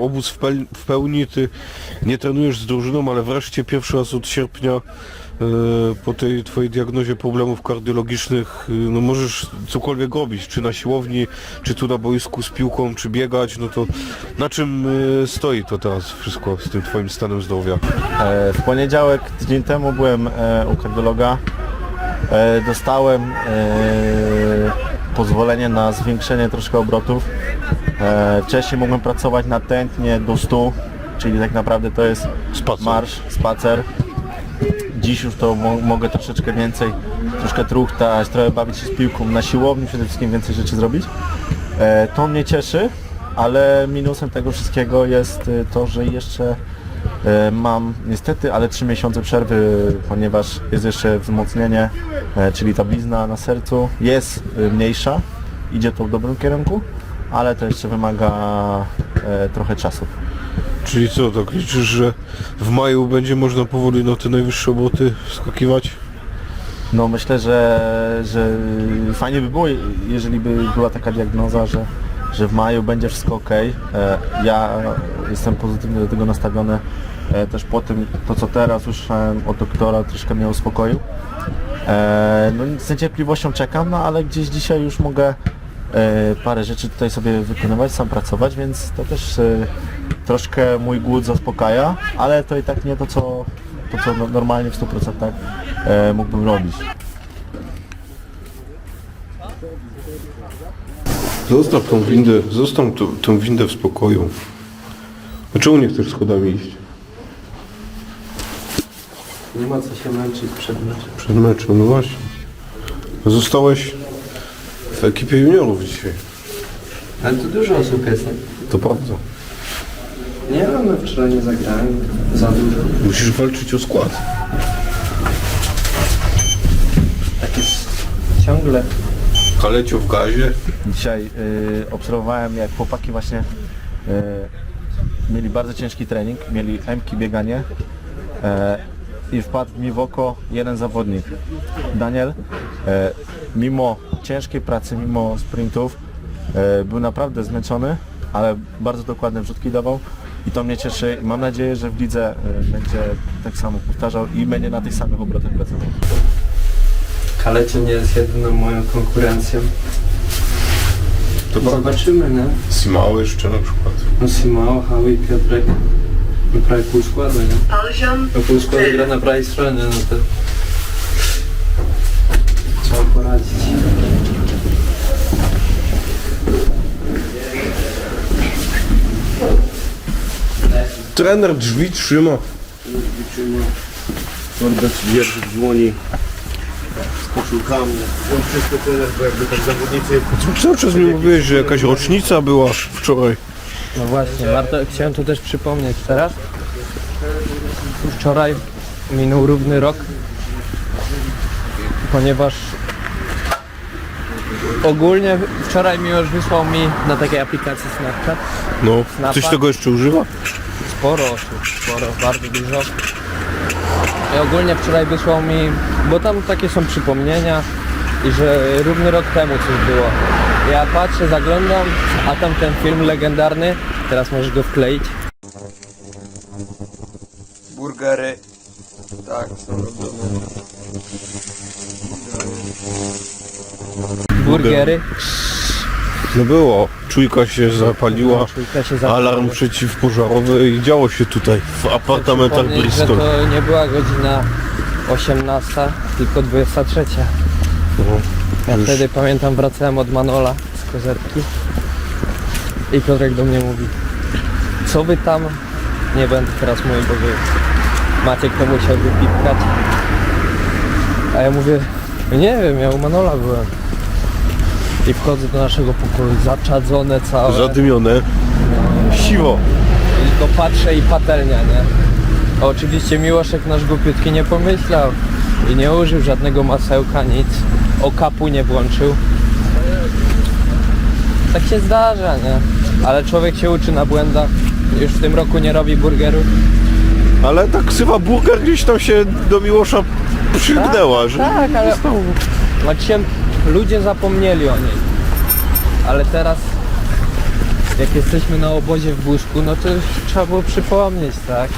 Obóz w, peł- w pełni, ty nie trenujesz z drużyną, ale wreszcie pierwszy raz od sierpnia e, po tej twojej diagnozie problemów kardiologicznych, e, no możesz cokolwiek robić, czy na siłowni, czy tu na boisku z piłką, czy biegać, no to na czym e, stoi to teraz wszystko z tym twoim stanem zdrowia? E, W poniedziałek, tydzień temu byłem e, u kardiologa. E, Dostałem e, pozwolenie na zwiększenie troszkę obrotów. E, Wcześniej mogłem pracować na tętnie do 100, czyli tak naprawdę to jest Spacer. marsz, spacer. Dziś już to mo mogę troszeczkę więcej, troszkę truchtać, trochę bawić się z piłką, na siłowni przede wszystkim więcej rzeczy zrobić. To mnie cieszy, ale minusem tego wszystkiego jest to, że jeszcze mam niestety, ale 3 miesiące przerwy, ponieważ jest jeszcze wzmocnienie, e, czyli ta blizna na sercu jest e, mniejsza, idzie to w dobrym kierunku, ale to jeszcze wymaga e, trochę czasu. Czyli co, tak liczysz, że w maju będzie można powoli na te najwyższe obroty skakiwać? No myślę, że, że fajnie by było, jeżeli by była taka diagnoza, że, że w maju będzie wszystko ok. E, Ja jestem pozytywnie do tego nastawiony. E, Też po tym, to co teraz usłyszałem od doktora, troszkę mnie uspokoił. E, No, z niecierpliwością czekam, no ale gdzieś dzisiaj już mogę e, parę rzeczy tutaj sobie wykonywać, sam pracować, więc to też troszkę mój głód zaspokaja, ale to i tak nie to, co, to, co no- normalnie w 100% e, mógłbym robić. Zostaw tą windę, zostaw tą, tą windę w spokoju. A czemu nie chcesz schodami iść? Nie ma co się męczyć przed meczem. Przed meczem, no właśnie. Zostałeś w ekipie juniorów dzisiaj. Ale tu dużo osób jest. nie? To prawda. Nie wiem, no wczoraj nie zagrałem. Za dużo. Musisz walczyć o skład. Tak jest ciągle. Kalecio w gazie. Dzisiaj y, obserwowałem jak chłopaki właśnie y, mieli bardzo ciężki trening, mieli emki bieganie e, i wpadł mi w oko jeden zawodnik. Daniel, e, mimo ciężkiej pracy, mimo sprintów, e, był naprawdę zmęczony, ale bardzo dokładne wrzutki dawał i to mnie cieszy i mam nadzieję, że w lidze e, będzie tak samo powtarzał i będzie na tych samych obrotach pracował. Kalecie nie jest jedyną moją konkurencją. To. Zobaczymy, nie? Simały jeszcze na przykład. No Simao, Hawi, Piotrek. No prawie pół składu, nie? Poziom No pół składu gra na prawej stronie, no to... Trzeba poradzić. Trener drzwi trzyma. Norbert wierszy w dłoni z koszulkami. On wszystko tyle, bo jakby tak zawodnicy Cały czas mi mówiłeś, że jakaś rocznica była wczoraj. No właśnie, warto, chciałem tu też przypomnieć teraz. Wczoraj minął równy rok, ponieważ ogólnie wczoraj Miłosz wysłał mi na takiej aplikacji Snapchat No, Snapa. ktoś tego jeszcze używa? sporo osób, sporo, bardzo dużo. I ogólnie wczoraj wysłał mi, bo tam takie są przypomnienia i że równy rok temu coś było. Ja patrzę, zaglądam, a tam ten film legendarny, teraz możesz go wkleić. Burgery. Tak, są robione. Burgery. No było. Czujka się zapaliła. Czujka się zapaliła. Alarm przeciwpożarowy i działo się tutaj w apartamentach Przypomnieć, że Bristol. to nie była godzina 18, tylko 23. No, Ja już. wtedy pamiętam wracałem od Manola z kozerki i Piotrek do mnie mówi co wy tam, nie będę teraz mówił, bo wy Maciek to musiał wypipkać. A ja mówię, nie wiem, ja u Manola byłem. I wchodzę do naszego pokoju, zaczadzone całe. Zadymione. Siwo. I tylko patrzę i patelnia, nie? A oczywiście Miłoszek nasz głupiutki nie pomyślał i nie użył żadnego masełka, nic. Okapu nie włączył. Tak się zdarza, nie? Ale człowiek się uczy na błędach. Już w tym roku nie robi burgerów. Ale ta ksywa burger gdzieś tam się do Miłosza przylgnęła, że Tak, ale no, dzisiaj ludzie zapomnieli o niej. Ale teraz jak jesteśmy na obozie w Buszku, no to już trzeba było przypomnieć, tak?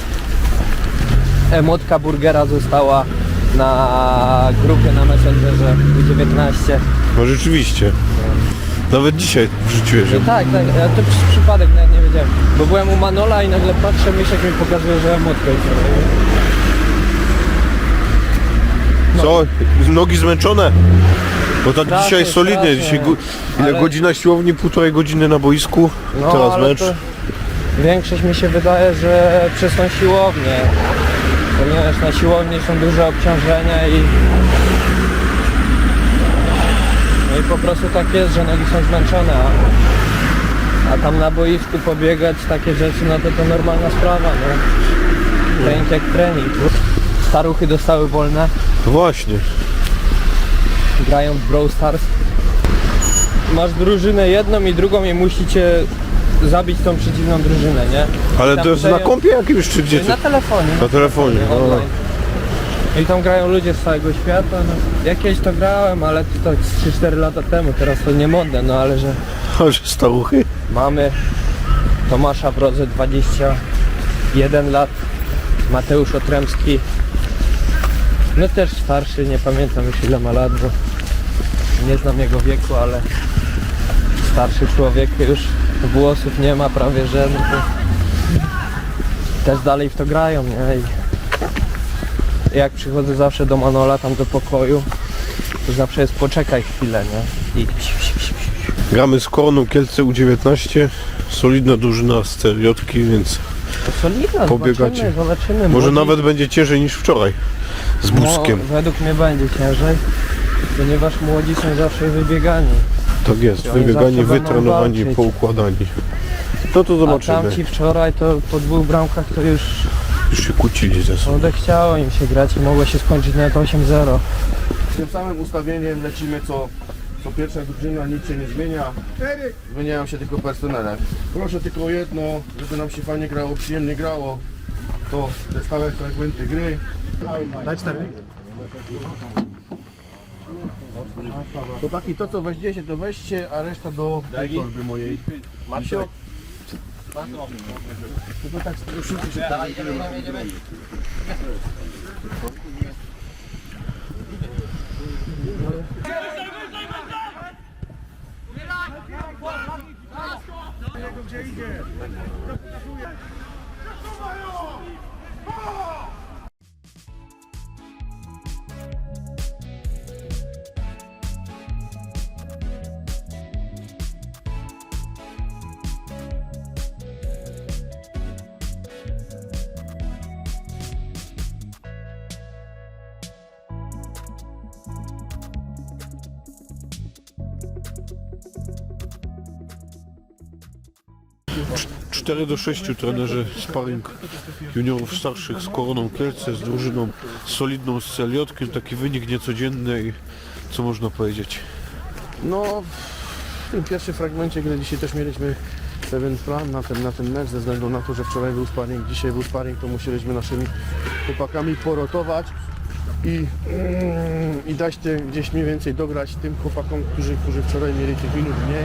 Emotka burgera została na grupie na Messengerze U19. No rzeczywiście. Nawet dzisiaj wrzuciłeś. No tak, tak, ja to przez przypadek nawet nie wiedziałem. Bo byłem u Manola i nagle patrzę, Mysiek mi pokazuje, że emotka jest. Co? Nogi zmęczone? Bo tak Strasznie, dzisiaj solidnie. strasznie. Dzisiaj go, ile Ale- godzina siłowni, półtorej godziny na boisku. No, Teraz ale mecz. to większość mi się wydaje, że przez tą siłownię. Ponieważ na siłowni są duże obciążenia i no i po prostu tak jest, że nogi są zmęczone, a, a tam na boisku pobiegać takie rzeczy, no to to normalna sprawa, no. Trening jak trening. Staruchy dostały wolne, No Właśnie. grają w Brawl Stars. Masz drużynę jedną i drugą i musicie zabić tą przeciwną drużynę, nie? Ale Tam to jest na przejął- kompie jakimś czy gdzie? Na Ty? telefonie. Na telefonie. No. online. I tam grają ludzie z całego świata. No. Ja kiedyś to grałem, ale to tak z 3-4 lata temu, teraz to nie modne, no ale że A, że staruchy. mamy Tomasza Brodze 21 lat, Mateusz Otremski, no też starszy, nie pamiętam już ile ma lat, bo nie znam jego wieku, ale starszy człowiek już włosów nie ma prawie że, no to też dalej w to grają, nie? I jak przychodzę zawsze do Manola, tam do pokoju, to zawsze jest poczekaj chwilę, nie? I Gramy z Korną Kielce U19. Solidna drużyna z Celiotki, więc to solidna, Pobiegacie. zobaczymy, zobaczymy. może Młodzi- nawet będzie ciężej niż wczoraj. Z Buskiem. No, według mnie będzie ciężej, ponieważ młodzi są zawsze wybiegani. Tak jest. Oni Wybiegani, będą wytrenowani, walczyć. poukładani. No to A zobaczymy. tamci wczoraj to po dwóch bramkach to już Już się kłócili ze sobą. odechciało im się grać i mogło się skończyć nawet 8-0. Tym samym ustawieniem lecimy co, co pierwsza drużyna, nic się nie zmienia. Zmieniają się tylko personele. Proszę tylko o jedno, żeby nam się fajnie grało, przyjemnie grało. To te stałe fragmenty gry. Daj cztery. Chłopaki, to co weźmiecie, to weźcie, a reszta do tej torby mojej. Macie? Tylko tak z tego szybko się Cz- 4 do 6 trenerzy sparring juniorów starszych z Koroną Kielce, z drużyną solidną z Celiotkiem. Taki wynik niecodzienny i co można powiedzieć? No, w tym pierwszym fragmencie, gdy dzisiaj też mieliśmy pewien plan na ten, na ten mecz, ze względu na to, że wczoraj był sparring, dzisiaj był sparring, to musieliśmy naszymi chłopakami porotować i, mm, i dać te, gdzieś mniej więcej dograć tym chłopakom, którzy, którzy wczoraj mieli tych minut mniej.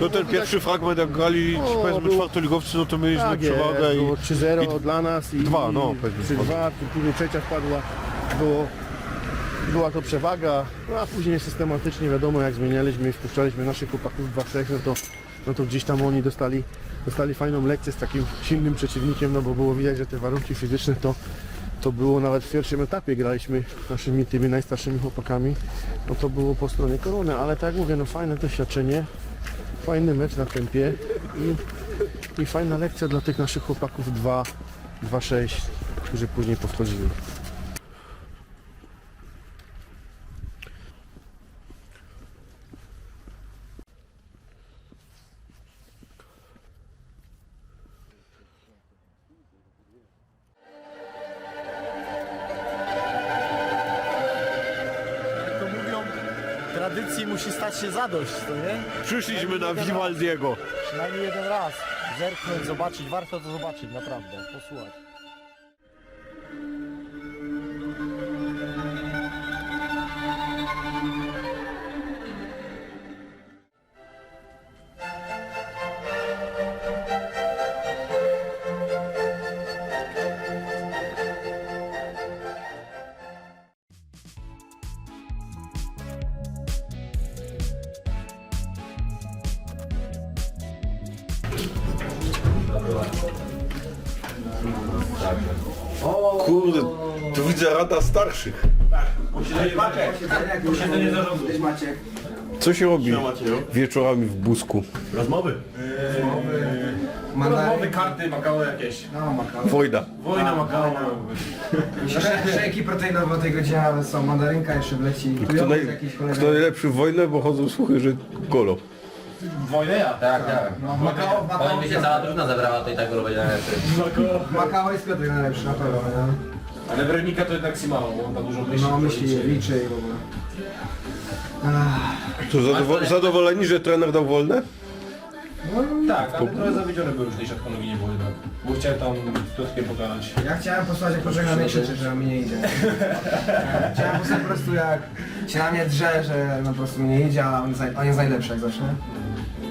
No ten pierwszy fragment jak grali O, powiedzmy było- czwartoligowcy, no to mieliśmy Tak jest, przewagę i było 3-0 dla nas i dwa, no, powiedzmy. 3-2, później trzecia wpadła, było, była to przewaga, no a później systematycznie wiadomo jak zmienialiśmy i wpuszczaliśmy naszych chłopaków 2-3, no to, no to gdzieś tam oni dostali, dostali fajną lekcję z takim silnym przeciwnikiem, no bo było widać, że te warunki fizyczne to, to było nawet w pierwszym etapie graliśmy naszymi tymi najstarszymi chłopakami, no to było po stronie korony, ale tak jak mówię, no fajne doświadczenie, fajny mecz na tempie i, i fajna lekcja dla tych naszych chłopaków 2, 2-6, którzy później powtórzyli. Się zadość, to nie? przyszliśmy na Vivaldiego. Przynajmniej jeden raz. Zerknąć, zobaczyć, warto to zobaczyć, naprawdę, posłuchać. Kurde, tu widzę rada starszych. Co się robi wieczorami w Busku? Rozmowy, karty, Makao jakieś. Wojna. Wojna Makao. Szejki proteinowe o tej godzinie nawet są, mandarynka jeszcze wleci. Kto, naj, jakiś kto najlepszy w wojnę, bo chodzą słuchy, że golo. Wojnę ja. Tak, tak. No, Makao, Makao, Powiem mi się cała drużyna zebrała, to i tak będzie najlepszy. Makao jest Piotr najlepszy na pewno, nie? Ale Weronika to jednak si mało, bo on ma dużo myśli. No myśli, liczy i w ogóle. To zadowo- zadowoleni, że trener dał wolne? Tak, ale trochę zawiedziony był już tej siatkonogi nie było jednak. Bo chciałem tam z Piotrkiem pogadać. Ja chciałem posłuchać jak mnie krzyczy, że mi nie idzie. Chciałem posłuchać po prostu jak się na mnie drze, że no po prostu mi nie idzie, a on jest, naj- on jest najlepszy jak zawsze.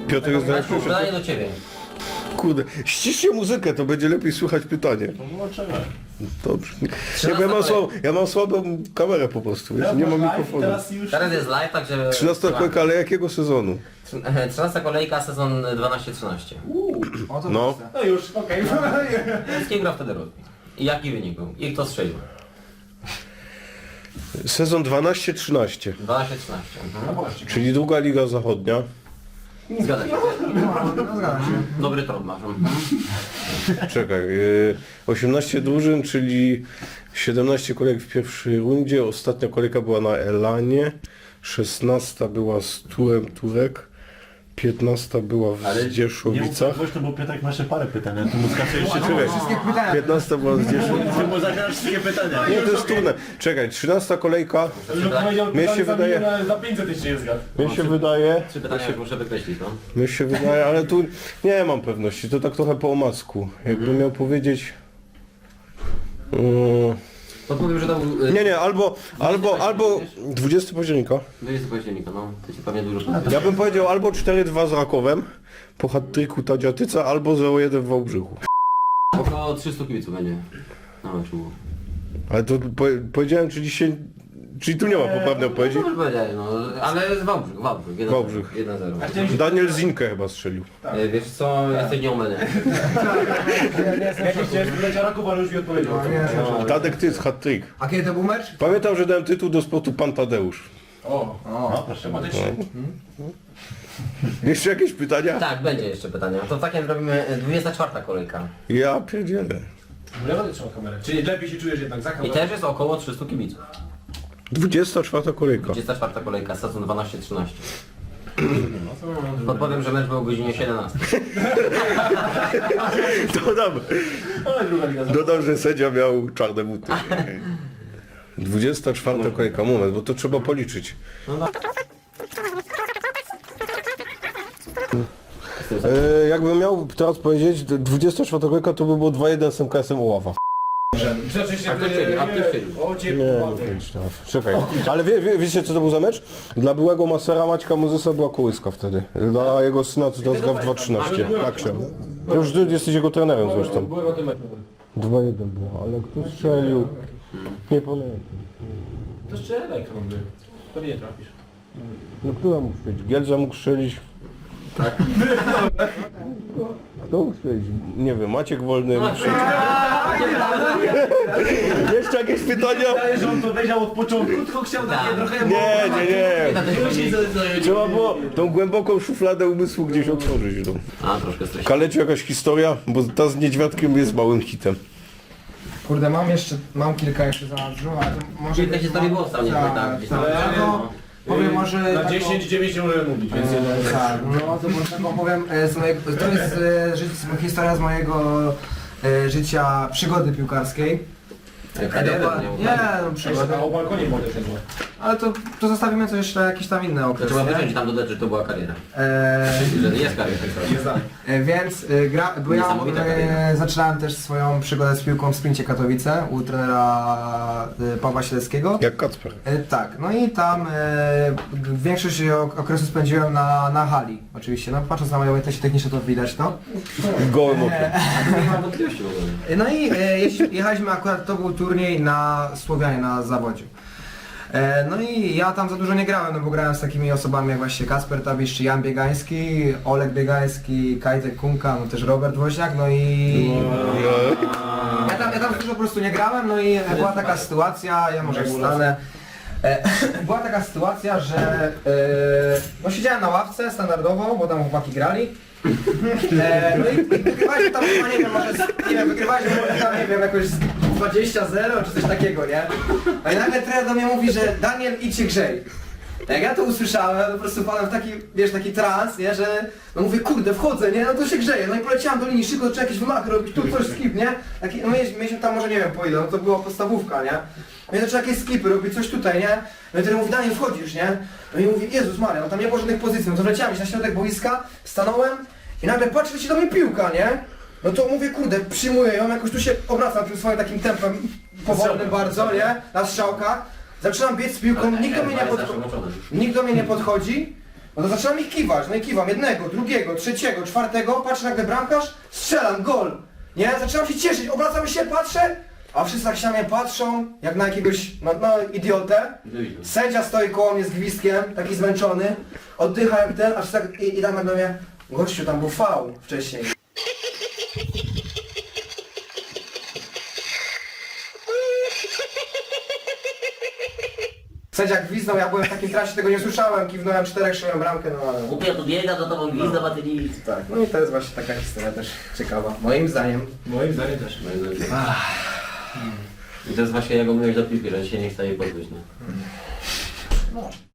Piotr jest najlepszy. Zresztą pytanie do ciebie. Kurde, ściszcie muzykę, to będzie lepiej słychać pytanie. Dobrze. Nie, bo ja mam, słabą, ja mam słabą kamerę po prostu, wiesz, nie mam mikrofonu. Teraz już... Teraz jest live, także... 13 kolejka, ale jakiego sezonu? 13 kolejka, sezon 12-13. O to No. proste. No już, okej. Z kim gra wtedy robi? I jaki wynik był? I kto strzelił? Sezon 12-13, 12-13. Mhm. czyli druga liga zachodnia. Zgadza się. No, zgadza się. Dobry trop masz. Czekaj, yy, 18 drużyn, czyli 17 kolejek w pierwszej rundzie, ostatnia kolejka była na Elanie, 16 była z Turem Turek, 15 była w Zdzieszowicach. to bo Piotrek ma jeszcze parę pytań, a tu mu skacze jeszcze Czekaj, Wszystkie pytania. 15 była w Zdzieszowicach. Ty mu zagrasz wszystkie pytania. Nie, to jest trudne. Czekaj, 13 kolejka, powiedział, Mnie się za wydaje- ale za 500 jeszcze jest zgadł. mnie się wydaje, Trzy pytania muszę wykreślić, no. mnie się wydaje, ale tu nie mam pewności, to tak trochę po omacku. Jakbym miał powiedzieć... Mm, Podpowiem, że to był... y, nie, nie, albo, albo, albo 20 października. 20 października, no. To ci pewnie dużo. Ja bym powiedział albo 4-2 z Rakowem, po hat-tricku Tadziatyca, albo 0-1 w Wałbrzychu. Około 300 kibiców będzie na meczu. Ale to po, powiedziałem, czyli się... Czyli tu nie ma poprawnej odpowiedzi. No, już powiedziałeś, no. Ale z Wałbrzych, Wałbrzych. 1-0. Wałbrzych. 1-0. Daniel Zinkę chyba strzelił. Y, Wiesz co, jesteś nieomylny. Ja się chciałem spytać o Raków, ale już mi odpowiedział. No, nie. Tadek, ty jest hat-trick. A kiedy to był mecz? Pamiętam, że dałem tytuł do sportu Pan Tadeusz. O, O, Proszę bardzo. Jeszcze jakieś pytania? Tak, będzie jeszcze pytanie. To w takim robimy y, 24 kolejka. Ja pierdzielę. będę trzymał kamerę. Czyli lepiej się czujesz jednak za I kamerą. też jest około 300 kibiców. 24 kolejka. 24 kolejka, sezon 12-13. Podpowiem, że mecz był o godzinie 17. Dodam, dodam, że sędzia miał czarne buty. 24 kolejka, moment, bo to trzeba policzyć. E, jakbym miał teraz powiedzieć, 24 kolejka to by było 2-1 z MKS-em Oława. Oczywiście, A? O cię Nie, nie pięć. Czekaj. Ale wie, wie, wiecie co to był za mecz? Dla byłego masera Maćka Mozesa była kołyska wtedy. Dla jego syna to teraz gra w 2.13. Tak się. Już ty jesteś jego trenerem zresztą. Byłem o tym meczu. 2-1 było, ale kto strzelił? Nie pamiętam. To strzelaj, krąby. Pewnie nie trafisz. No kto tam mógł strzelić? Gielza mógł strzelić. Tak. Kto mógł strzelić? Nie wiem, Maciek Wolny. Jeszcze jakieś pytania? że on to wiedział od początku, tylko chciał takie trochę... Nie, nie, nie. Trzeba było tą głęboką szufladę umysłu gdzieś otworzyć. No. A, troszkę. Kaleciu jakaś historia? Bo ta z niedźwiadkiem jest małym hitem. Kurde, mam jeszcze, mam kilka jeszcze za nadrzu, ale to może... Kilka historii było w stanie, Tak, tak, gdzieś tam. tak. No, Powiem może... Na taką- 10, 9 nie możemy mówić, więc. E, Tak, no to może taką powiem, e, z mojego, to jest e, ży, historia z mojego e, życia, przygody piłkarskiej. Karierę, nie? Nie, no przygody. A o balkonie też jedno. Ale to, to zostawimy coś jeszcze, jakiś tam inny To okres. trzeba nie? wyciąć tam dodać, że to była kariera. E, Że nie jest kariera. Nie znam. E, Więc e, gra, bo ja Niesamowita e, kariera. zaczynałem też swoją przygodę z piłką w Sprincie Katowice u trenera e, Pawła Śleckiego. Jak Kacper. E, Tak, no i tam e, większość ok- okresu spędziłem na, na hali, oczywiście. No patrząc na moje umiejętności techniczne to widać to. Gołym okiem. Nie mam wątpliwości w ogóle. No i e, jeździ- jechaliśmy akurat, to był turniej na Słowianie, na zawodziu. E, no i ja tam za dużo nie grałem, no bo grałem z takimi osobami jak właśnie Kasper Tabisz czy Jan Biegański, Olek Biegański, Kajtek Kunka, no też Robert Woźniak, no i... Ja tam, ja tam dużo po prostu nie grałem, no i była taka sytuacja, ja może wstanę. E, była taka sytuacja, że e, no siedziałem na ławce standardowo, bo tam chłopaki grali. No i tam nie wiem, może, nie tam, nie wiem, jakoś 20-0 czy coś takiego, nie? No i nagle trener do mnie mówi, że Daniel idź się grzej. Jak ja to usłyszałem, po prostu wpadłem w taki, wiesz, taki trans, nie, że no mówię, kurde, wchodzę, nie, no to się grzeję, no i poleciałem do linii, szybko trzeba jakieś wymachy robić, tu coś skip, nie? Taki, no mieliśmy, mieliśmy tam może nie wiem po no to była podstawówka, nie? No i trzeba jakieś skipy robić, coś tutaj, nie? No i ten mówi, Daniel, wchodzisz, nie? No i mówi, Jezus Maria, no tam nie było żadnych pozycji, no to leciałem na środek boiska, stanąłem i nagle patrzę, leci do mnie piłka, nie? No to mówię, kurde, przyjmuję ją, jakoś tu się obracam tym swoim takim tempem powolnym bardzo, nie? Na strzałkach. Zaczynam biec z piłką, nikt do mnie nie podchodzi. Nikt do mnie nie podchodzi, no to zaczynam ich kiwać, no i kiwam jednego, drugiego, trzeciego, czwartego, patrzę nagle bramkarz, strzelam, gol! Nie? Zaczynam się cieszyć, obracam się, patrzę, a wszyscy tak się na mnie patrzą, jak na jakiegoś, no, no idiotę. Sędzia stoi koło mnie z gwizdkiem, taki zmęczony, oddycha jak ten, aż tak, i, i tak nagle mnie, gościu, tam był faul wcześniej. Sędzia gwizdał, ja byłem w takim trasie, tego nie słyszałem, kiwnąłem czterech, szyłem bramkę, no ale... Głupia tu biega, za tobą gwizda, a ty nic. Tak, no i to jest właśnie taka historia też ciekawa, moim zdaniem. Moim zdaniem też. I to jest właśnie jak mówiłeś do piłki, że się nie chce jej pozbyć. Nie?